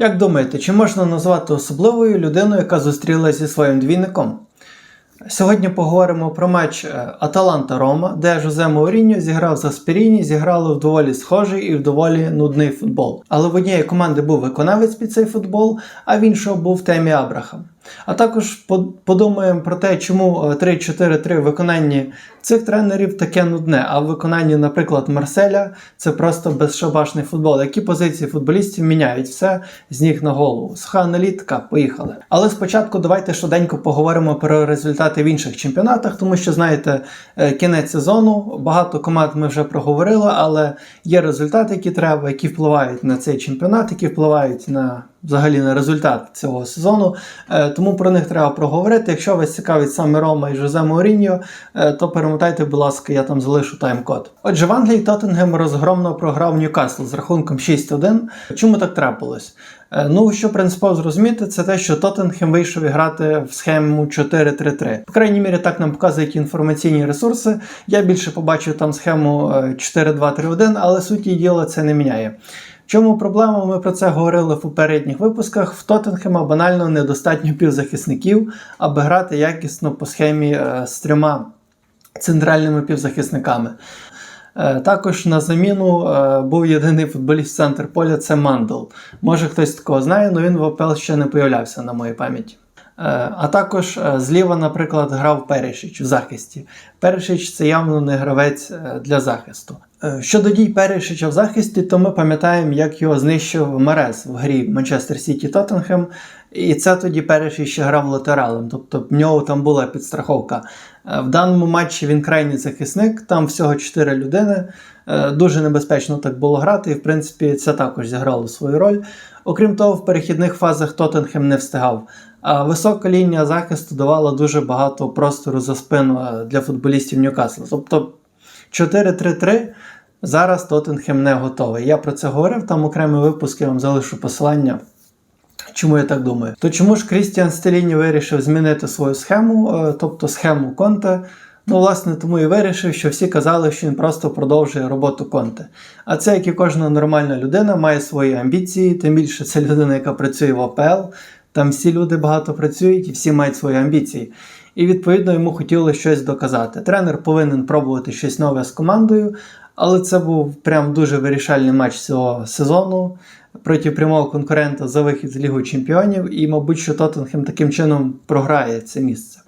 Як думаєте, чи можна назвати особливою людину, яка зустрілася зі своїм двійником? Сьогодні поговоримо про матч е, Аталанта Рома, де Жозе Мауріньо зіграв за Спіріні, зіграли в доволі схожий і в доволі нудний футбол. Але в однієї команди був виконавець під цей футбол, а в іншого був Темі Абрахам. А також подумаємо про те, чому е, 3-4-3 в виконанні цих тренерів таке нудне, а в виконанні, наприклад, Марселя це просто безшабашний футбол. Які позиції футболістів міняють все з ніг на голову. Суха аналітика, поїхали. Але спочатку давайте швиденько поговоримо про результати в інших чемпіонатах, тому що знаєте, е, кінець сезону, багато команд ми вже проговорили, але є результати, які треба, які впливають на цей чемпіонат, які впливають на взагалі на результат цього сезону. Е, Тому про них треба проговорити. Якщо вас цікавить саме Рома і Жозе Мауріньо, е, то перемотайте, будь ласка, я там залишу тайм-код. Отже, в Англії Тоттенгем розгромно програв Ньюкасл з рахунком 6-1. Чому так трапилось? Е, Ну, що принципово зрозуміти, це те, що Тоттенхем вийшов грати в схему 4-3-3. По крайній мірі, так нам показують інформаційні ресурси. Я більше побачив там схему е, 4-2-3-1, але суті діла це не міняє. Чому проблема? Ми про це говорили в попередніх випусках. В Тоттенхема банально недостатньо півзахисників, аби грати якісно по схемі е, з трьома центральними півзахисниками. Е, Також на заміну е, був єдиний футболіст центр поля це Мандл. Може хтось такого знає, але він в ОПЛ ще не появлявся на моїй пам'яті. Е, А також е, зліва, наприклад, грав Перешич в захисті. Перешич це явно не гравець е, для захисту. Щодо дій Перешича в захисті, то ми пам'ятаємо, як його знищив Мерес в грі Манчестер Сіті Тоттенхем. І це тоді Перешич ще грав латералем, тобто в нього там була підстраховка. В даному матчі він крайній захисник, там всього 4 людини. Дуже небезпечно так було грати, і в принципі це також зіграло свою роль. Окрім того, в перехідних фазах Тоттенхем не встигав. Висока лінія захисту давала дуже багато простору за спину е, для футболістів Ньюкасла. Тобто 4-3-3 зараз Тоттенхем не готовий. Я про це говорив, там окремий випуск, я вам залишу посилання. Чому я так думаю? То чому ж Крістіан Стеліні вирішив змінити свою схему, е, тобто схему Конте? Ну, власне, тому і вирішив, що всі казали, що він просто продовжує роботу Конте. А це, як і кожна нормальна людина, має свої амбіції, тим більше це людина, яка працює в ОПЛ. Там всі люди багато працюють і всі мають свої амбіції. І відповідно йому хотілося щось доказати. Тренер повинен пробувати щось нове з командою, але це був прям дуже вирішальний матч цього сезону проти прямого конкурента за вихід з Лігою Чемпіонів. І, мабуть, що Тоттенхем таким чином програє це місце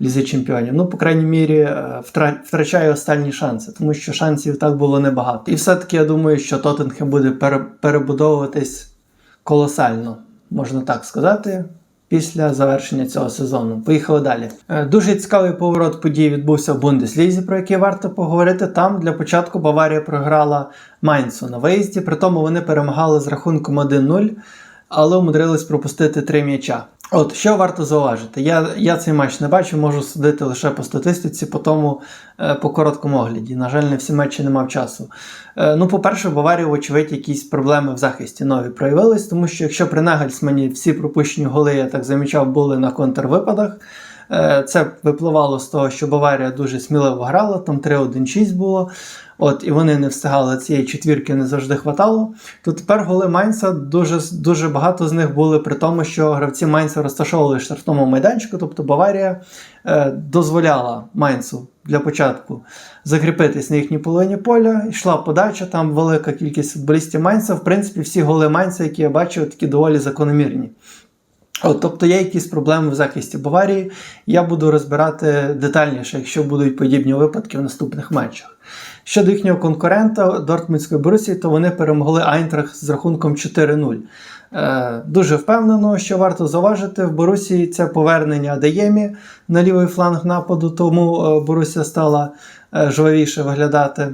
в Лізі Чемпіонів. Ну, по крайній мірі, е, втрачає останні шанси, тому що шансів так було небагато. І все-таки я думаю, що Тоттенхем буде перебудовуватись колосально, можна так сказати. Після завершення цього сезону. Поїхали далі. Е, Дуже цікавий поворот подій відбувся в Бундеслізі, про який варто поговорити. Там для початку Баварія програла Майнцу на виїзді, при тому вони перемагали з рахунком 1-0, але умудрились пропустити три м'яча. От що варто зауважити, я, я цей матч не бачив, можу судити лише по статистиці, по тому е, по короткому огляді. На жаль, не всі матчі не мав часу. Е, ну, по-перше, в Баварії, вочевидь, якісь проблеми в захисті нові проявились, тому що якщо при Нагельсмані всі пропущені голи, я так замічав, були на контрвипадах. Е, Це випливало з того, що Баварія дуже сміливо грала, там 3-1-6 було. От, і вони не встигали цієї четвірки, не завжди хватало. То тепер голи Майнца дуже, дуже багато з них були при тому, що гравці Майнца розташовували штрафному майданчику, тобто Баварія е, дозволяла Майнцу для початку закріпитись на їхній половині поля. Йшла подача, там велика кількість футболістів Майнца. В принципі, всі голи Майнца, які я бачив, такі доволі закономірні. Тобто є якісь проблеми в захисті Баварії. Я буду розбирати детальніше, якщо будуть подібні випадки в наступних матчах. Щодо їхнього конкурента Дортмундської Борусії, то вони перемогли Айнтрах з рахунком 4-0. Е, дуже впевнено, що варто зауважити, в Борусії це повернення Деємі на лівий фланг нападу, тому е, Борусія стала жвавіше виглядати.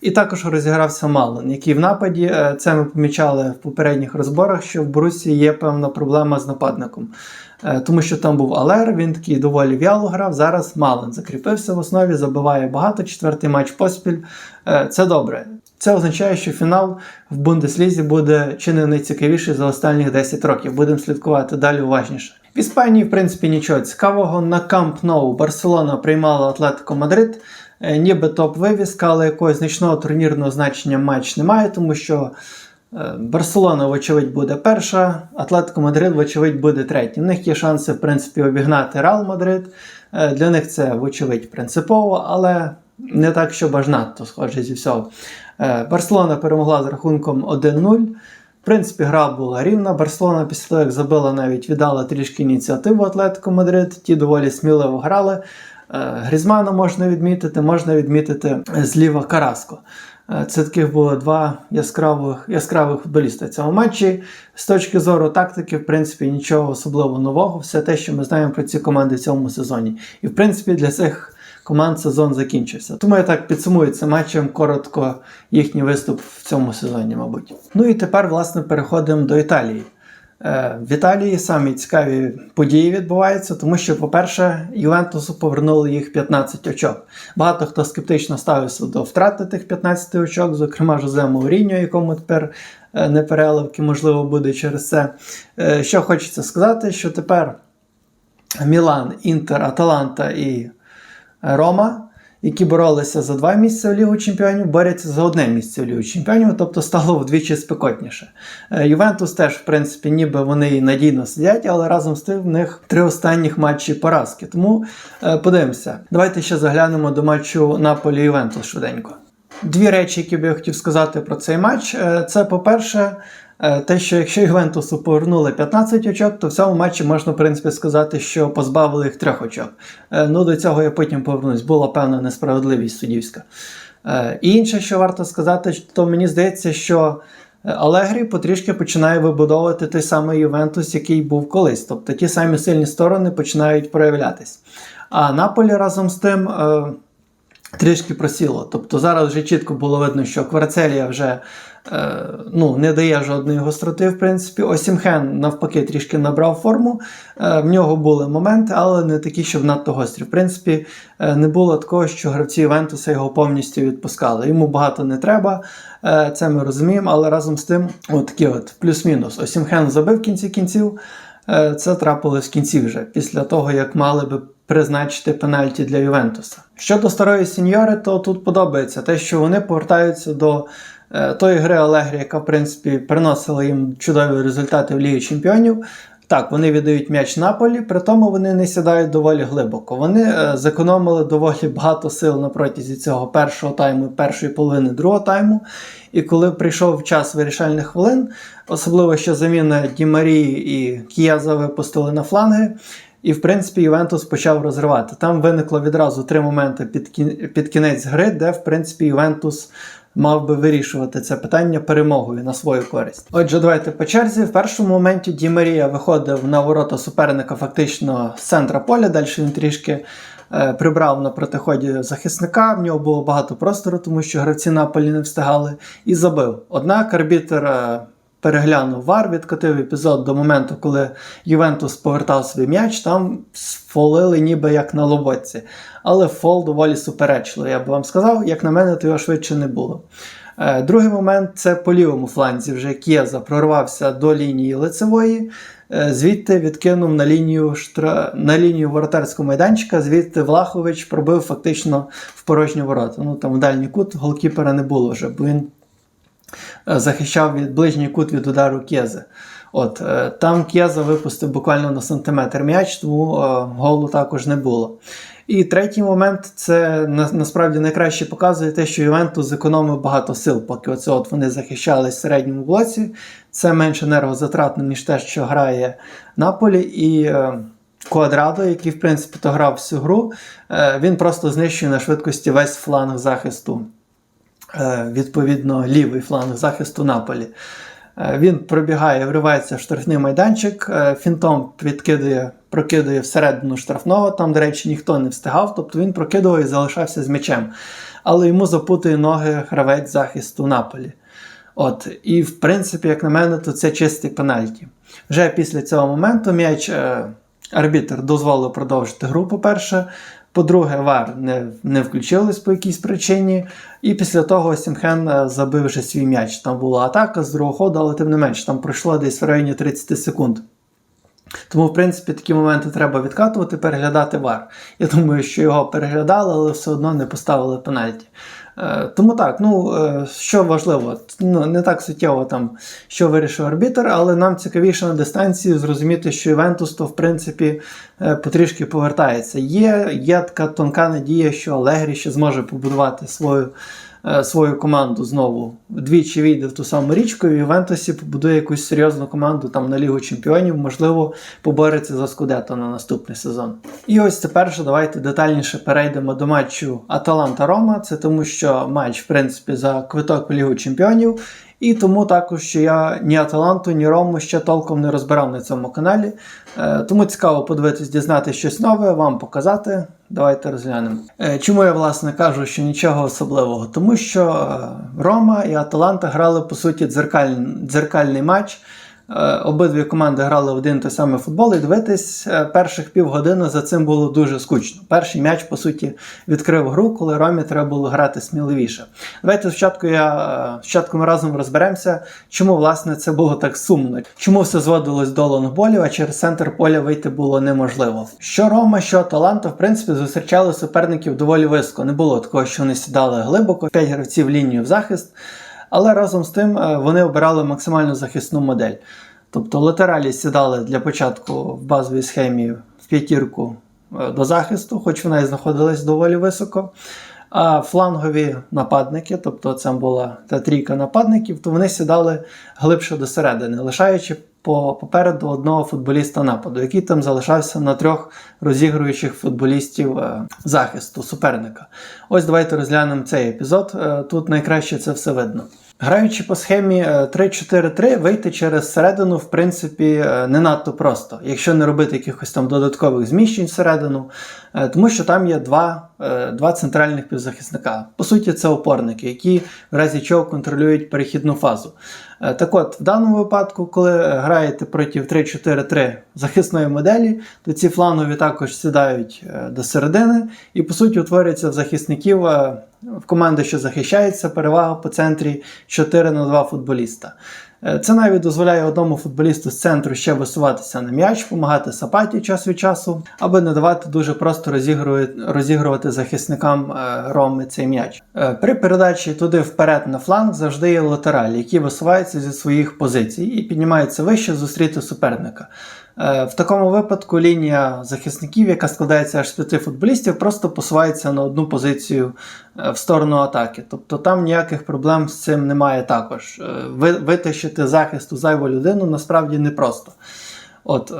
І також розігрався Малин, який в нападі, е, це ми помічали в попередніх розборах, що в Борусії є певна проблема з нападником. Е, Тому що там був Алер, він такий доволі в'яло грав. Зараз Малин закріпився в основі, забиває багато, четвертий матч поспіль. Е, Це добре. Це означає, що фінал в Бундеслізі буде чи не найцікавіший за останніх 10 років. Будемо слідкувати далі уважніше. В Іспанії, в принципі, нічого цікавого. На Камп Ноу Барселона приймала Атлетико Мадрид. Е, Ніби топ-вивіска, але якогось значного турнірного значення матч немає, тому що Е, Барселона, вочевидь, буде перша, Атлетико Мадрид, вочевидь, буде третя. У них є шанси, в принципі, обігнати Реал Мадрид. Е, Для них це, вочевидь, принципово, але не так, щоб аж схоже зі всього. Барселона перемогла з рахунком 1-0. В принципі, гра була рівна. Барселона після того, як забила, навіть віддала трішки ініціативу Атлетико Мадрид. Ті доволі сміливо грали. Е, Грізмана можна відмітити, можна відмітити зліва Караско. Е, Це таких було два яскравих, яскравих футболіста в цьому матчі. З точки зору тактики, в принципі, нічого особливо нового. Все те, що ми знаємо про ці команди в цьому сезоні. І в принципі, для цих команд сезон закінчився. Тому я так підсумую цим матчем коротко їхній виступ в цьому сезоні, мабуть. Ну і тепер, власне, переходимо до Італії. Е, В Італії самі цікаві події відбуваються, тому що, по-перше, Ювентусу повернули їх 15 очок. Багато хто скептично ставився до втрати тих 15 очок, зокрема Жозе Мауріньо, якому тепер е, не переливки, можливо, буде через це. Е, Що хочеться сказати, що тепер Мілан, Інтер, Аталанта і Рома, які боролися за два місця в Лігу Чемпіонів, борються за одне місце в Лігу Чемпіонів, тобто стало вдвічі спекотніше. Е, Ювентус теж, в принципі, ніби вони і надійно сидять, але разом з тим в них три останніх матчі поразки. Тому е, подивимося. Давайте ще заглянемо до матчу Наполі Ювентус швиденько. Дві речі, які би я хотів сказати про цей матч. Е, Це, по-перше, те, що якщо Ювентусу повернули 15 очок, то в цьому матчі можна, в принципі, сказати, що позбавили їх трьох очок. Е, Ну, до цього я потім повернусь. Була певна несправедливість суддівська. Е, І інше, що варто сказати, то мені здається, що е, Алегрі потрішки починає вибудовувати той самий Ювентус, який був колись. Тобто ті самі сильні сторони починають проявлятись. А Наполі разом з тим. е, трішки просіло. Тобто зараз вже чітко було видно, що Кварцелія вже е, ну, не дає жодної гостроти, в принципі. Осімхен, навпаки, трішки набрав форму. Е, в нього були моменти, але не такі, щоб надто гострі. В принципі, е, не було такого, що гравці Івентуса його повністю відпускали. Йому багато не треба, е, це ми розуміємо, але разом з тим, от такі от плюс-мінус. Осімхен забив кінці кінців. Е, Це трапилось в кінці вже, після того, як мали би призначити пенальті для Ювентуса. Щодо старої сіньори, то тут подобається те, що вони повертаються до е, тої гри Алегрі, яка, в принципі, приносила їм чудові результати в Лігі Чемпіонів. Так, вони віддають м'яч Наполі, при тому вони не сідають доволі глибоко. Вони е, зекономили доволі багато сил на протязі цього першого тайму, першої половини другого тайму. І коли прийшов час вирішальних хвилин, особливо що заміна Ді Марії і Кіяза випустили на фланги. І, в принципі, Ювентус почав розривати. Там виникло відразу три моменти під кінець гри, де, в принципі, Ювентус мав би вирішувати це питання перемогою на свою користь. Отже, давайте по черзі. В першому моменті Ді Марія виходив на ворота суперника фактично з центра поля. Далі він трішки е, прибрав на протиході захисника. В нього було багато простору, тому що гравці Наполі не встигали, і забив. Однак арбітер. Переглянув вар, відкотив епізод до моменту, коли Ювентус повертав свій м'яч, там сфолили ніби як на лоботці. Але фол доволі суперечливий, я б вам сказав, як на мене, то його швидше не було. Е, Другий момент це по лівому фланзі. Вже Кєза прорвався до лінії лицевої, е, звідти відкинув на лінію штра... на лінію воротарського майданчика, звідти Влахович пробив фактично в порожні ворота. Ну там в дальній кут голкіпера не було вже, бо він захищав від ближній кут від удару Кєзи. От, е, там Кєза випустив буквально на сантиметр м'яч, тому е, голу також не було. І третій момент це на, насправді найкраще показує те, що Ювентус зекономив багато сил, поки оце от вони захищались в середньому блоці. Це менш енергозатратно, ніж те, що грає Наполі. І е, Квадрадо, який, в принципі, то грав всю гру, е, він просто знищує на швидкості весь фланг захисту е, відповідно лівий фланг захисту Наполі. Е, Він пробігає, вривається в штрафний майданчик, е, фінтом відкидує, прокидує всередину штрафного, там, до речі, ніхто не встигав, тобто він прокидував і залишався з м'ячем. Але йому запутує ноги гравець захисту Наполі. От, і в принципі, як на мене, то це чистий пенальті. Вже після цього моменту м'яч е, арбітр дозволив продовжити гру, по-перше. По-друге, Вар не, не включились по якійсь причині. І після того Сімхен е, забив вже свій м'яч. Там була атака з другого ходу, але тим не менш, там пройшло десь в районі 30 секунд. Тому, в принципі, такі моменти треба відкатувати, переглядати вар. Я думаю, що його переглядали, але все одно не поставили пенальті. Е, Тому так, ну е, що важливо, ну не так суттєво там, що вирішив арбітр, але нам цікавіше на дистанції зрозуміти, що Івентус то в принципі е, потрішки повертається. Є, є така тонка надія, що Алегрі ще зможе побудувати свою. Е, Свою команду знову двічі війде в ту саму річку, і в побудує якусь серйозну команду там на Лігу Чемпіонів, можливо, побореться за Скудето на наступний сезон. І ось тепер же давайте детальніше перейдемо до матчу Аталанта Рома. Це тому, що матч, в принципі, за квиток в Лігу Чемпіонів. І тому також, що я ні Аталанту, ні Рому ще толком не розбирав на цьому каналі. Е, тому цікаво подивитись, дізнати щось нове, вам показати. Давайте розглянемо. Е, чому я власне кажу, що нічого особливого? Тому що е, Рома і Аталанта грали по суті дзеркаль... дзеркальний матч. Е, Обидві команди грали в один той самий футбол, і дивитись е, перших півгодини за цим було дуже скучно. Перший м'яч, по суті, відкрив гру, коли Ромі треба було грати сміливіше. Давайте спочатку я е, спочатку ми разом розберемося, чому власне це було так сумно, чому все зводилось до лонгболів, а через центр поля вийти було неможливо. Що Рома, що Аталанта, в принципі, зустрічали суперників доволі високо. Не було такого, що вони сідали глибоко, п'ять гравців лінію в захист. Але разом з тим е, вони обирали максимально захисну модель. Тобто латералі сідали для початку в базовій схемі в п'ятірку е, до захисту, хоч вона і знаходилась доволі високо. А флангові нападники, тобто це була та трійка нападників, то вони сідали глибше до середини, лишаючи по, попереду одного футболіста нападу, який там залишався на трьох розігруючих футболістів е, захисту суперника. Ось давайте розглянемо цей епізод. Е, Тут найкраще це все видно. Граючи по схемі е, 3-4-3, вийти через середину, в принципі, е, не надто просто, якщо не робити якихось там додаткових зміщень всередину, е, тому що там є два, е, два центральних півзахисника. По суті, це опорники, які в разі чого контролюють перехідну фазу. Е, Так от, в даному випадку, коли граєте проти 3-4-3 захисної моделі, то ці флангові також сідають е, до середини, і по суті утворюється в захисників е, в команди, що захищається, перевага по центрі 4 на 2 футболіста. Е, Це навіть дозволяє одному футболісту з центру ще висуватися на м'яч, допомагати сапаті час від часу, аби не давати дуже просто розігрувати, захисникам е, Роми цей м'яч. Е, При передачі туди вперед на фланг завжди є латералі, які висуваються зі своїх позицій і піднімаються вище зустріти суперника. Е, В такому випадку лінія захисників, яка складається аж з п'яти футболістів, просто посувається на одну позицію е, в сторону атаки. Тобто там ніяких проблем з цим немає також. Е, Витащити захист у зайву людину насправді непросто. От,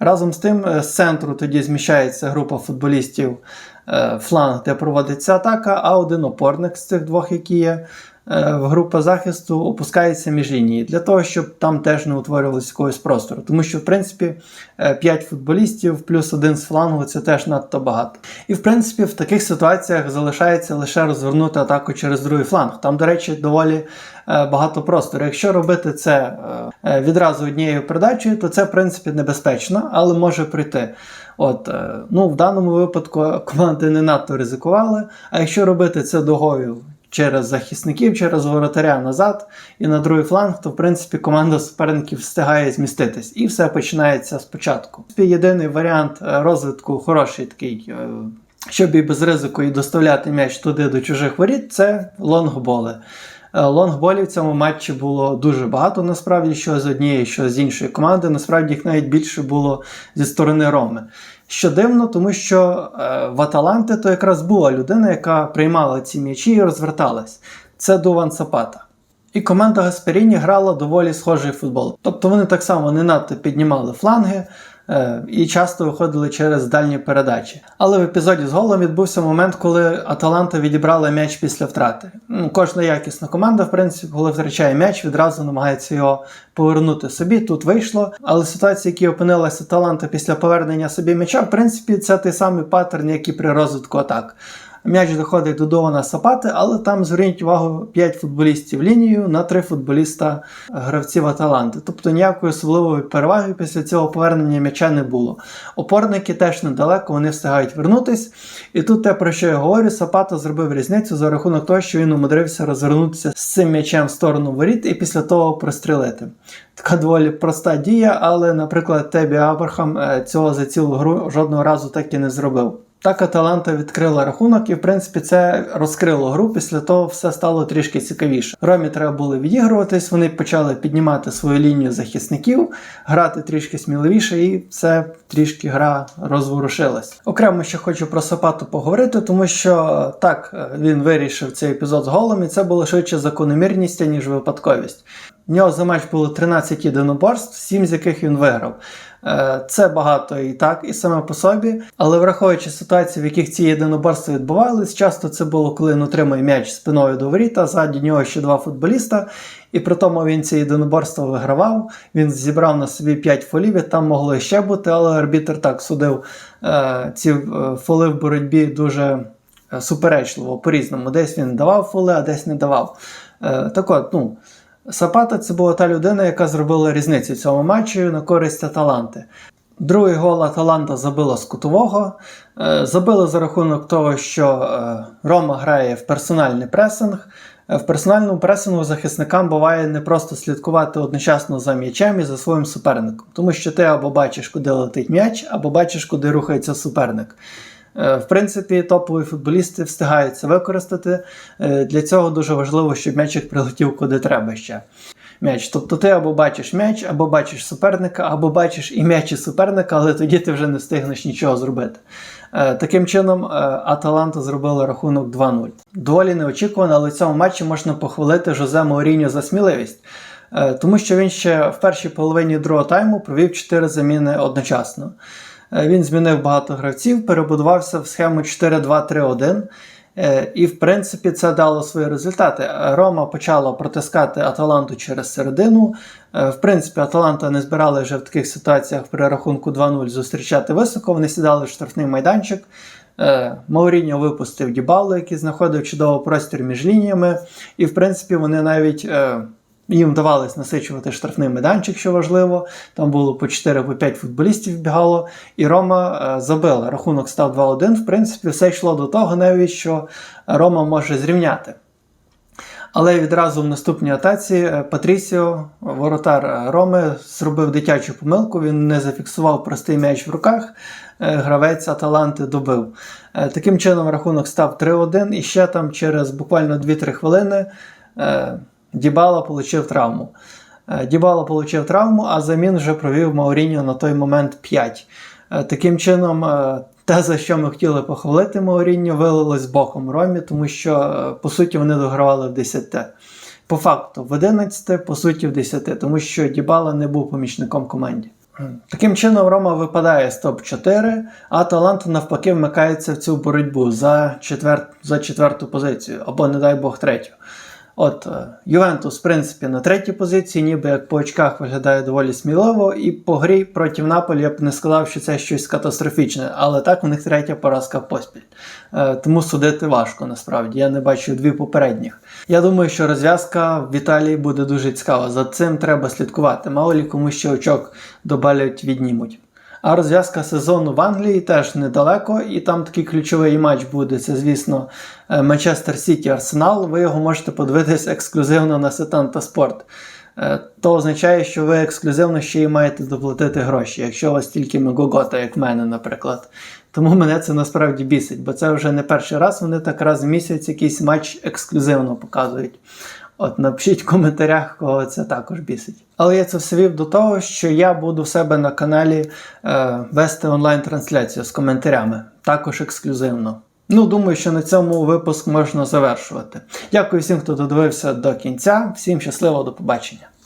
разом з тим, з центру тоді зміщається група футболістів фланг, де проводиться атака, а один опорник з цих двох, які є. Е, Група захисту опускається між лінії для того, щоб там теж не утворювалося якогось простору. Тому що, в принципі, 5 футболістів плюс один з флангу це теж надто багато. І в принципі, в таких ситуаціях залишається лише розвернути атаку через другий фланг. Там, до речі, доволі е, багато простору. Якщо робити це е, е, відразу однією передачею, то це в принципі небезпечно, але може прийти. От, е, ну, в даному випадку команди не надто ризикували. А якщо робити це дугою через захисників, через воротаря назад і на другий фланг, то в принципі команда суперників встигає зміститись. І все починається спочатку. Єдиний варіант е, розвитку хороший такий. е, Щоб і без ризику і доставляти м'яч туди до чужих воріт, це лонгболи. Е, Лонгболів в цьому матчі було дуже багато, насправді, що з однієї, що з іншої команди. Насправді їх навіть більше було зі сторони Роми. Що дивно, тому що е, в Аталанти то якраз була людина, яка приймала ці м'ячі і розверталась. Це Дуван Сапата. І команда Гасперіні грала доволі схожий футбол. Тобто вони так само не надто піднімали фланги і часто виходили через дальні передачі. Але в епізоді з голом відбувся момент, коли Аталанта відібрала м'яч після втрати. Ну, кожна якісна команда, в принципі, коли втрачає м'яч, відразу намагається його повернути собі. Тут вийшло. Але ситуація, в якій опинилася Аталанта після повернення собі м'яча, в принципі, це той самий паттерн, як і при розвитку атак. М'яч доходить до Дована Сапати, але там зверніть увагу 5 футболістів лінію на 3 футболіста гравців Аталанти. Тобто ніякої особливої переваги після цього повернення м'яча не було. Опорники теж недалеко, вони встигають вернутись. І тут те, про що я говорю, Сапата зробив різницю за рахунок того, що він умудрився розвернутися з цим м'ячем в сторону воріт і після того прострілити. Така доволі проста дія, але, наприклад, Тебі Абрахам е, цього за цілу гру жодного разу так і не зробив. Так Аталанта відкрила рахунок, і в принципі це розкрило гру. Після того все стало трішки цікавіше. Ромі треба було відігруватись, вони почали піднімати свою лінію захисників, грати трішки сміливіше, і все трішки гра розворушилась. Окремо ще хочу про Сапату поговорити, тому що так е, він вирішив цей епізод з голом, і це було швидше закономірність, ніж випадковість. В нього за матч було 13 єдиноборств, 7 з яких він виграв. Е, Це багато і так, і саме по собі. Але враховуючи ситуації, в яких ці єдиноборства відбувались, часто це було, коли він отримує м'яч спиною до воріт, а ззаді нього ще два футболіста. І при тому він ці єдиноборства вигравав. Він зібрав на собі 5 фолів, і там могло ще бути, але арбітр так судив е, ці е, фоли в боротьбі дуже суперечливо по-різному. Десь він давав фоли, а десь не давав. Так от, ну. Сапата це була та людина, яка зробила різницю в цьому матчі на користь Аталанти. Другий гол Аталанта забила з кутового. Е, Забили за рахунок того, що е, Рома грає в персональний пресинг. Е, В персональному пресингу захисникам буває не просто слідкувати одночасно за м'ячем і за своїм суперником, тому що ти або бачиш, куди летить м'яч, або бачиш, куди рухається суперник. Е, В принципі, топові футболісти встигають це використати. Е, Для цього дуже важливо, щоб м'ячик прилетів куди треба ще. М'яч. Тобто ти або бачиш м'яч, або бачиш суперника, або бачиш і м'яч і суперника, але тоді ти вже не встигнеш нічого зробити. Е, Таким чином, Аталанта зробила рахунок 2-0. Доволі неочікувано, але в цьому матчі можна похвалити Жозе Мауріньо за сміливість. Тому що він ще в першій половині другого тайму провів 4 заміни одночасно. Е, Він змінив багато гравців, перебудувався в схему 4-2-3-1. Е, І, в принципі, це дало свої результати. Рома почала протискати Аталанту через середину. Е, В принципі, Аталанта не збирали вже в таких ситуаціях при рахунку 2-0 зустрічати високо. Вони сідали в штрафний майданчик. Мауріньо випустив Дібалу, який знаходив чудовий простір між лініями. І, в принципі, вони навіть. Їм вдавалось насичувати штрафний майданчик, що важливо. Там було по 4-5 футболістів бігало, і Рома е, забила. Рахунок став 2-1. В принципі, все йшло до того, навіть що Рома може зрівняти. Але відразу в наступній атаці е, Патрісіо, воротар е, Роми, зробив дитячу помилку. Він не зафіксував простий м'яч в руках. Гравець Аталанти добив. Таким чином рахунок став 3-1, і ще там через буквально 2-3 хвилини Дібала отримав травму. Е, Дібала отримав травму, а замін вже провів Мауріньо на той момент 5. Е, Таким чином, е, те, за що ми хотіли похвалити Мауріньо, вилилось боком Ромі, тому що, по суті, вони догравали в 10. По факту в 11, по суті, в 10, тому що Дібала не був помічником команді. Таким чином, Рома випадає з топ-4, а Аталанта навпаки вмикається в цю боротьбу за, четвер... за четверту позицію, або, не дай Бог, третю. От е, Ювентус, в принципі, на третій позиції, ніби як по очках виглядає доволі сміливо, і по грі проти Наполі я б не сказав, що це щось катастрофічне, але так у них третя поразка поспіль. Е, Тому судити важко насправді. Я не бачу дві попередніх. Я думаю, що розв'язка в Італії буде дуже цікава. За цим треба слідкувати. Мало лі кому ще очок добавлять віднімуть. А розв'язка сезону в Англії теж недалеко, і там такий ключовий матч буде. Це, звісно, е, Манчестер Сіті Арсенал. Ви його можете подивитись ексклюзивно на Сетанта Спорт. То означає, що ви ексклюзивно ще й маєте доплатити гроші, якщо у вас тільки Мегогота, як в мене, наприклад. Тому мене це насправді бісить, бо це вже не перший раз. Вони так раз в місяць якийсь матч ексклюзивно показують. От напишіть в коментарях, кого це також бісить. Але я це все вів до того, що я буду в себе на каналі е, вести онлайн-трансляцію з коментарями, також ексклюзивно. Ну, думаю, що на цьому випуск можна завершувати. Дякую всім, хто додивився до кінця. Всім щасливо, до побачення.